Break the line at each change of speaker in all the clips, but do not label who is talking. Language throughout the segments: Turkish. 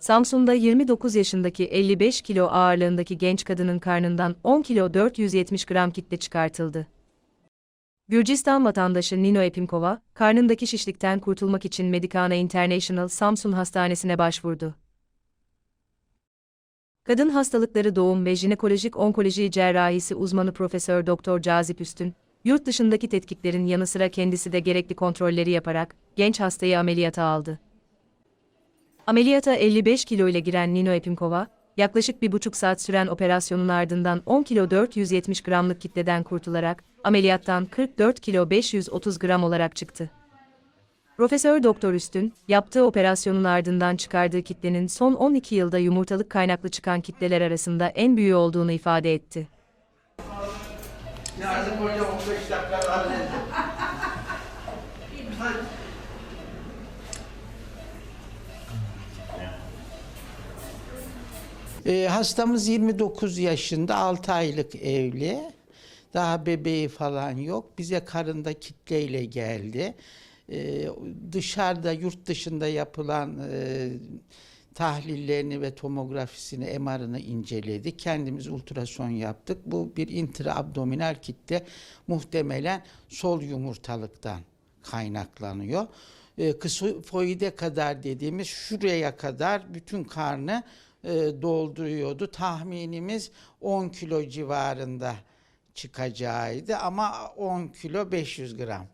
Samsun'da 29 yaşındaki 55 kilo ağırlığındaki genç kadının karnından 10 kilo 470 gram kitle çıkartıldı. Gürcistan vatandaşı Nino Epimkova, karnındaki şişlikten kurtulmak için Medicana International Samsun Hastanesi'ne başvurdu. Kadın hastalıkları doğum ve jinekolojik onkoloji cerrahisi uzmanı Profesör Doktor Cazip Üstün, yurt dışındaki tetkiklerin yanı sıra kendisi de gerekli kontrolleri yaparak genç hastayı ameliyata aldı. Ameliyata 55 kilo ile giren Nino Epimkova, yaklaşık bir buçuk saat süren operasyonun ardından 10 kilo 470 gramlık kitleden kurtularak ameliyattan 44 kilo 530 gram olarak çıktı. Profesör Doktor Üstün, yaptığı operasyonun ardından çıkardığı kitlenin son 12 yılda yumurtalık kaynaklı çıkan kitleler arasında en büyüğü olduğunu ifade etti.
Yardım hocam 15 dakika halledin. Ee, hastamız 29 yaşında, 6 aylık evli. Daha bebeği falan yok. Bize karında kitleyle geldi. Ee, dışarıda, yurt dışında yapılan e, tahlillerini ve tomografisini, MR'ını inceledi. Kendimiz ultrason yaptık. Bu bir intraabdominal kitle muhtemelen sol yumurtalıktan kaynaklanıyor. E, kısofoide kadar dediğimiz şuraya kadar bütün karnı e, dolduruyordu. Tahminimiz 10 kilo civarında çıkacağıydı ama 10 kilo 500 gram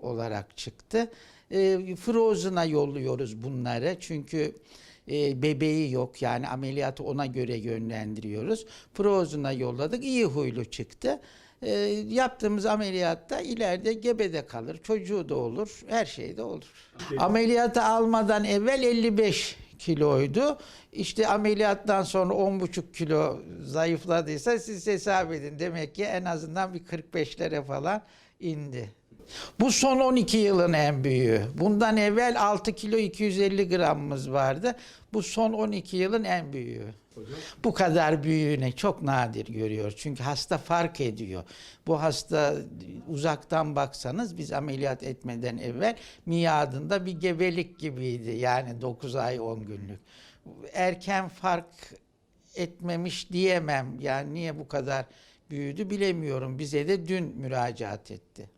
olarak çıktı. E, Frozen'a yolluyoruz bunları çünkü e, bebeği yok yani ameliyatı ona göre yönlendiriyoruz. Frozen'a yolladık iyi huylu çıktı. E, yaptığımız ameliyatta ileride gebede kalır, çocuğu da olur, her şey de olur. Ameliyatı almadan evvel 55 kiloydu. İşte ameliyattan sonra 10,5 kilo zayıfladıysa siz hesap edin. Demek ki en azından bir 45'lere falan indi. Bu son 12 yılın en büyüğü. Bundan evvel 6 kilo 250 gramımız vardı. Bu son 12 yılın en büyüğü. Bu kadar büyüğüne çok nadir görüyor. Çünkü hasta fark ediyor. Bu hasta uzaktan baksanız biz ameliyat etmeden evvel miadında bir gebelik gibiydi. Yani 9 ay 10 günlük. Erken fark etmemiş diyemem. Yani niye bu kadar büyüdü bilemiyorum. Bize de dün müracaat etti.